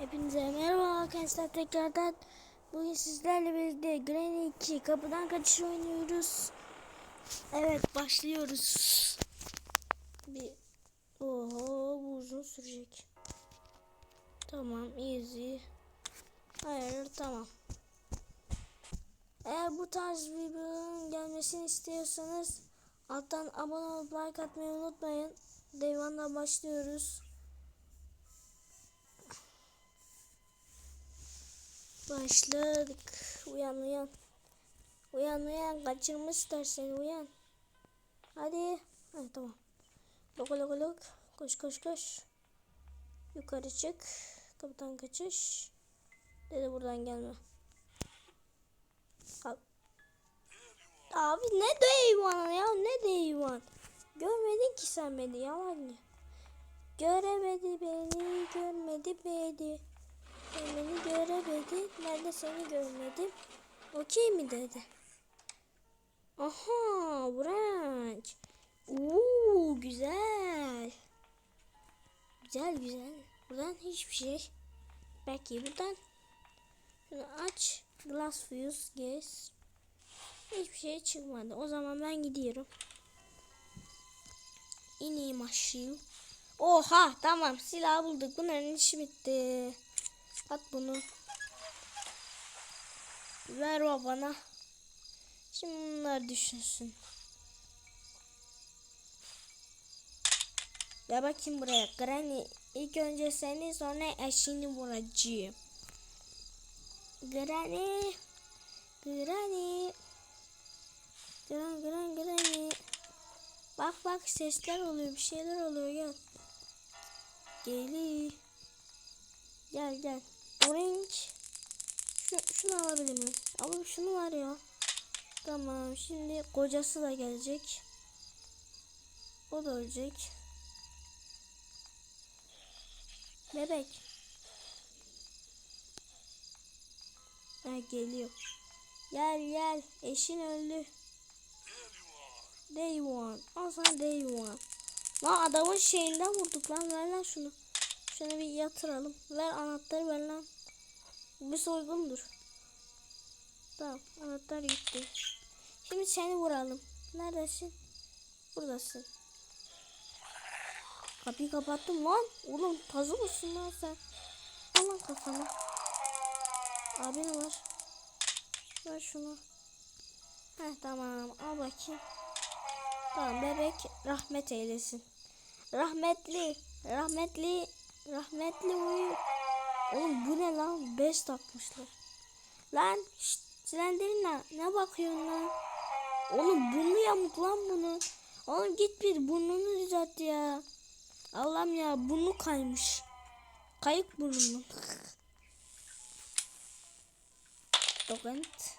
Hepinize merhaba arkadaşlar tekrardan bugün sizlerle birlikte Granny 2 kapıdan kaçış oynuyoruz. Evet başlıyoruz. Bir Oho bu uzun sürecek. Tamam easy. Hayır tamam. Eğer bu tarz videoların gelmesini istiyorsanız alttan abone olup like atmayı unutmayın. Devamla başlıyoruz. Başladık. Uyan uyan. Uyan uyan. Kaçırmışlar seni uyan. Hadi. Ha, tamam. Lok lok lok. Koş koş koş. Yukarı çık. Kapıdan kaçış. Dedi buradan gelme. Al. Abi ne deyvan ya ne deyvan. Görmedin ki sen beni yalancı. Göremedi beni görmedi beni. Beni göremedi. Ben de seni görmedim. Okey mi dedi. Aha branch. Oo güzel. Güzel güzel. Buradan hiçbir şey. Belki buradan. Şunu aç. Glass fuse yes. Hiçbir şey çıkmadı. O zaman ben gidiyorum. İneyim aşağı. Oha tamam silah bulduk. Bunların işi bitti. At bunu. Ver o bana. Şimdi bunlar düşünsün. Ya bakayım buraya. Granny ilk önce seni sonra eşini vuracağım. Granny. Granny. Gran gran granny. Bak bak sesler oluyor bir şeyler oluyor gel. Geliyor. Gel gel. Orange. Şu, şunu alabilir miyim? Ama şunu var ya. Tamam şimdi kocası da gelecek. O da ölecek. Bebek. Ha geliyor. Gel gel. Eşin öldü. Day one. Al sana day one. Lan adamın şeyinden vurduk lan. Ver lan şunu. Şunu bir yatıralım. Ver anahtarı ver lan. Bu soygundur. Tamam anahtar gitti. Şimdi seni vuralım. Neredesin? Buradasın. Kapıyı kapattım lan. Oğlum tazı mısın lan sen? Al lan kafanı. Abi ne var? Ver şunu. Heh tamam al bakayım. Tamam bebek rahmet eylesin. Rahmetli. Rahmetli. Rahmetli uyu. Oğlum bu ne lan? Beş takmışlar. Lan şşt, Slenderina ne bakıyorsun lan? Oğlum burnu yamuk lan bunun. Oğlum git bir burnunu düzelt ya. Allah'ım ya burnu kaymış. Kayık burnu. Dokant.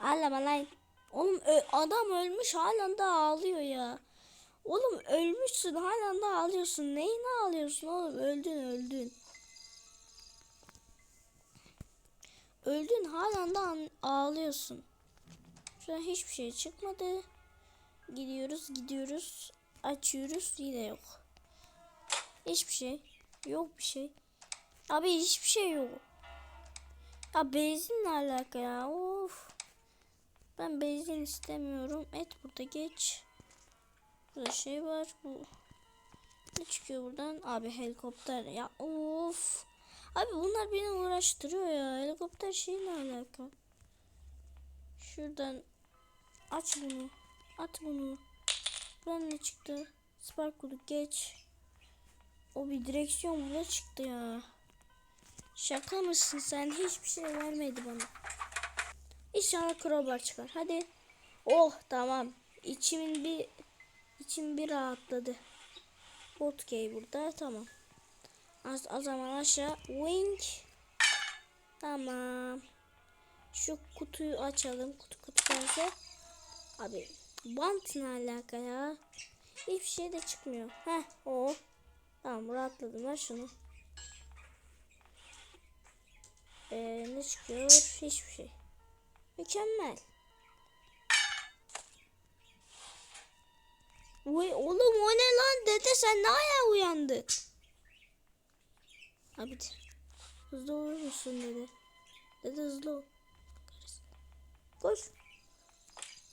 Ağlama lan. Oğlum adam ölmüş halen de ağlıyor ya. Oğlum ölmüşsün halen de ağlıyorsun. Neyine ağlıyorsun oğlum? Öldün öldün. Öldün halen de an- ağlıyorsun. Şu an hiçbir şey çıkmadı. Gidiyoruz gidiyoruz. Açıyoruz yine yok. Hiçbir şey. Yok bir şey. Abi hiçbir şey yok. Ya benzinle alaka ya. Of. Ben benzin istemiyorum. Et burada geç. Burada şey var. Bu ne çıkıyor buradan? Abi helikopter ya. Of. Abi bunlar beni uğraştırıyor ya. Helikopter şey ne alaka? Şuradan aç bunu. At bunu. Buradan ne çıktı? Sparkle'ı geç. O bir direksiyon burada çıktı ya. Şaka mısın sen? Hiçbir şey vermedi bana. İnşallah crowbar çıkar. Hadi. Oh tamam. İçimin bir içim bir rahatladı. Botkey burada. Tamam. Az, o zaman aşağı. Wing. Tamam. Şu kutuyu açalım. Kutu kutu pense. Abi bant ne alaka ya? Hiçbir şey de çıkmıyor. Heh o. Tamam rahatladım. Ver şunu. Ee, ne çıkıyor? Hiçbir şey. Mükemmel. Uy, oğlum o ne lan dede sen ne ayağa uyandın? Abi. Hızlı olur musun dedi. Dedi hızlı ol. Koş.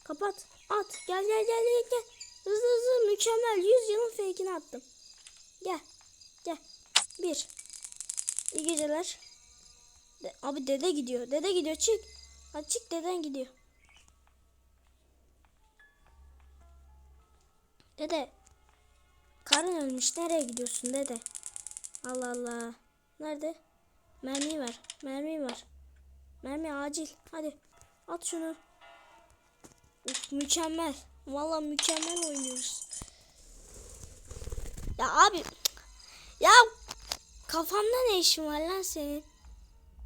Kapat. At. Gel gel gel gel gel. Hızlı hızlı mükemmel. 100 yılın fake'ini attım. Gel. Gel. Bir. İyi geceler. De- abi dede gidiyor. Dede gidiyor. Çık. Hadi çık deden gidiyor. Dede. Karın ölmüş. Nereye gidiyorsun dede? Allah Allah. Nerede? Mermi var. Mermi var. Mermi acil. Hadi. At şunu. Uf, mükemmel. Vallahi mükemmel oynuyoruz. Ya abi. Ya kafamda ne işin var lan senin?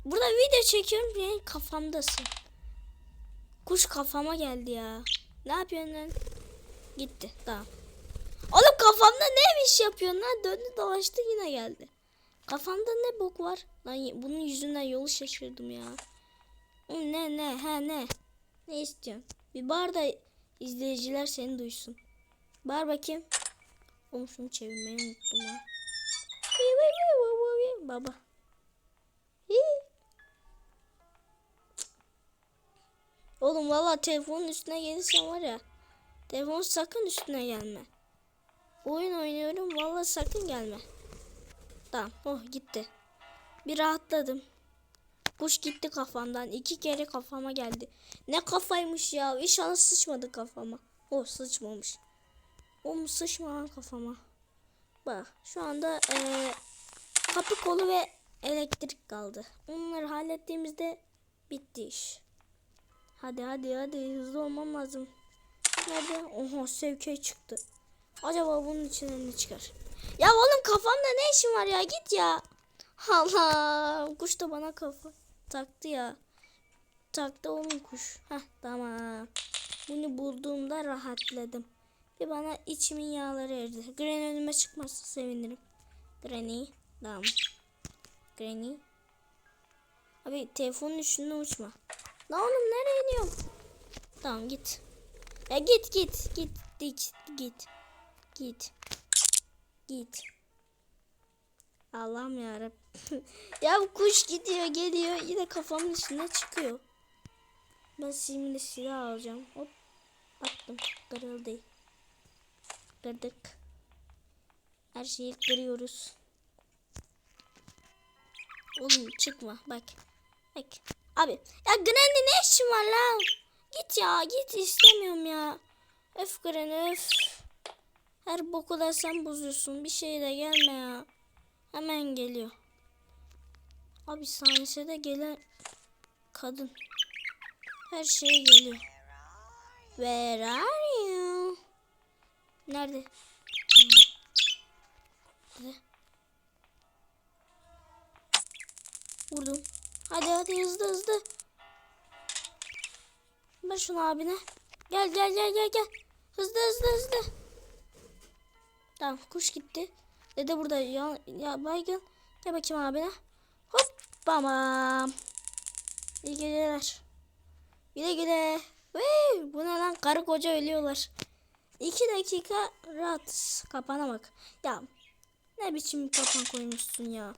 Burada video çekiyorum senin kafamdasın. Kuş kafama geldi ya. Ne yapıyorsun lan? Gitti. Tamam. Oğlum kafamda ne iş yapıyorsun lan? Döndü dolaştı yine geldi. Kafamda ne bok var? Lan bunun yüzünden yolu şaşırdım ya. Ne ne ha ne? Ne istiyorsun? Bir bağır da izleyiciler seni duysun. Bağır bakayım. Oğlum çevirmeyi unuttum ha. Baba. Oğlum valla telefonun üstüne gelirsen var ya. Telefon sakın üstüne gelme. Oyun oynuyorum valla sakın gelme. Tamam oh gitti. Bir rahatladım. Kuş gitti kafamdan. iki kere kafama geldi. Ne kafaymış ya. İnşallah sıçmadı kafama. Oh sıçmamış. Oğlum sıçma lan kafama. Bak şu anda eee, kapı kolu ve elektrik kaldı. Onları hallettiğimizde bitti iş. Hadi hadi hadi hızlı olmam lazım. Nerede? Oha sevke çıktı. Acaba bunun içinden ne çıkar? Ya oğlum kafamda ne işin var ya git ya. Allah kuş da bana kafa taktı ya. Taktı oğlum kuş. Heh tamam. Bunu bulduğumda rahatladım. Ve bana içimin yağları eridi. Granny önüme çıkmazsa sevinirim. Granny. Tamam. Granny. Abi telefonun üstünde uçma. Lan oğlum nereye iniyorsun? Tamam git. Ya git git git git git. Git. Git. Allah'ım yarabbim. ya bu kuş gidiyor geliyor yine kafamın üstüne çıkıyor. Ben şimdi silah alacağım. Hop. Attım. Kırıldı. Kırdık. Her şeyi kırıyoruz. Oğlum çıkma bak. Bak. Abi ya Granny ne işin var lan? Git ya git istemiyorum ya. Öf Granny öf. Her boku da sen bozuyorsun. Bir şey de gelme ya. Hemen geliyor. Abi saniyede gelen kadın. Her şey geliyor. Where are you? Nerede? Nerede? Vurdum. Hadi hadi hızlı hızlı. Ver şunu abine. Gel gel gel gel gel. Hızlı hızlı hızlı. Tamam kuş gitti. Dede burada ya, ya baygın. Gel bakayım abine. Hop bamam. İyi geceler. Güle güle. Vey, bu ne lan karı koca ölüyorlar. İki dakika rahat. Kapana bak. Ya ne biçim bir kapan koymuşsun ya.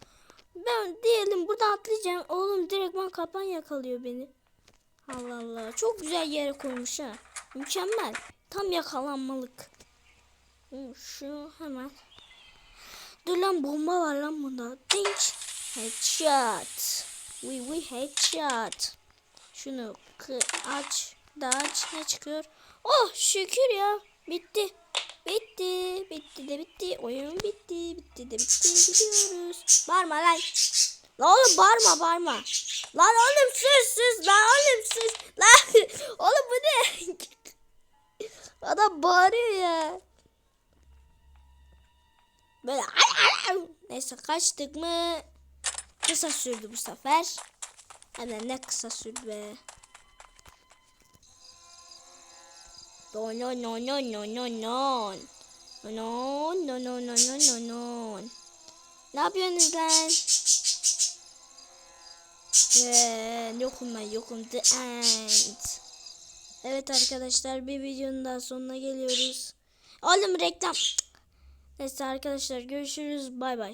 Ben diyelim burada atlayacağım. Oğlum direktman kapan yakalıyor beni. Allah Allah. Çok güzel yere koymuş ha. Mükemmel. Tam yakalanmalık. Şu hemen. Dur lan bomba var lan bunda. Dink. Headshot. We we headshot. Şunu aç. Da aç. Ne çıkıyor? Oh şükür ya. Bitti. Bitti. Bitti de bitti. Oyun bitti. Bitti de bitti. Gidiyoruz. Bağırma lan. Lan oğlum bağırma bağırma. Lan oğlum sus sus. Lan oğlum sus. Lan. Oğlum bu ne? Adam bağırıyor ya. Böyle ay, ay. Neyse kaçtık mı? Kısa sürdü bu sefer. Hem de ne kısa sürdü be. No no no no no no no. No no no no no no no. Ne yapıyorsunuz lan? Ee, yokum ben yokum. The end. Evet arkadaşlar bir videonun daha sonuna geliyoruz. Oğlum reklam. Neyse arkadaşlar görüşürüz. Bay bay.